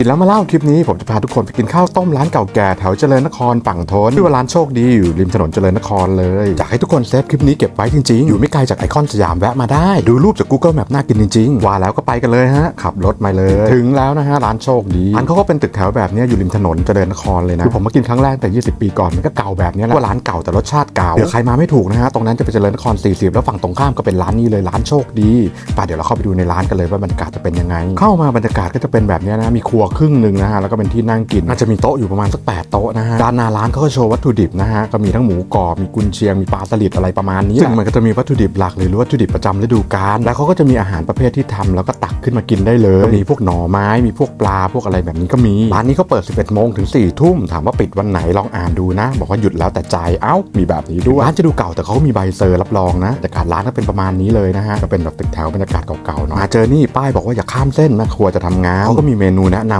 กินแล้วมาเล่าคลิปนี้ผมจะพาทุกคนไปกินข้าวต้มร้านเก่าแก่แถวเจริญนครฝั่งทนชื่อว่าร้านโชคดีอยู่ริมถนนเจริญนครเลยอยากให้ทุกคนเซฟคลิปนี้เก็บไว้จริงๆ อยู่ไม่ไกลจากไอคอนสยามแวะมาได้ ดูรูปจาก Google Map น่ากินจริงๆ ว่าแล้วก็ไปกันเลยฮะ ขับรถมาเลย ถึงแล้วนะฮะร้านโชคดีร้านเขาก็เป็นตึกแถวแบบนี้อยู่ริมถนนเจริญนครเลยนะคือผมมากินครั้งแรกแต่ 20 ปีก่อนมันก็เก่าแบบนี้แหละว่าร้านเก่าแต่รสชาติเก่าเดี๋ยวใครมาไม่ถูกนะฮะตรงนั้นจะเป็นเจริญนคร 40 แล้วฝั่งตรงข้ามก็เป็นร้านนี้เลยร้านโชคดีไปเดี๋ยวเราเข้าไปดูในร้านกันเลยว่าบรรยากาศจะเป็นยังไง เข้ามาบรรยากาศก็จะเป็นแบบนี้นะมีครัวครึ่งหนึ่งนะฮะแล้วก็เป็นที่นั่งกินน่าจะมีโต๊ะอยู่ประมาณสักแปดโต๊ะนะฮะด้านหน้าร้านเขาก็โชว์วัตถุดิบนะฮะก็มีทั้งหมูกรอบมีกุนเชียงมีปลาสลิดอะไรประมาณนี้ซึ่งมันก็จะมีวัตถุดิบหลักหรือวัตถุดิบประจำฤดูกาลแล้วเขาก็จะมีอาหารประเภทที่ทำแล้วก็ตักขึ้นมากินได้เลยมีพวกหน่อไม้มีพวกปลาพวกอะไรแบบนี้ก็มีร้านนี้เขาเปิด 11โมงถึง4ทุ่มถามว่าปิดวันไหนลองอ่านดูนะ บอกว่าหยุดแล้วแต่ใจเอ้ามีแบบนี้ด้วยร้านจะดูเก่าแต่เขามีใบเซอร์รับรองนะแต่การร้านก็เป็นประมาณนี้เลยนะฮะก็เป็นแบบตึกแถวบรรยากาศเก่าๆเนาะมาเจอนี่ป้ายบอกว่าอย่าข้ามเส้นแม่ครัวจะทำงานเขาก็มีเมนูแนะน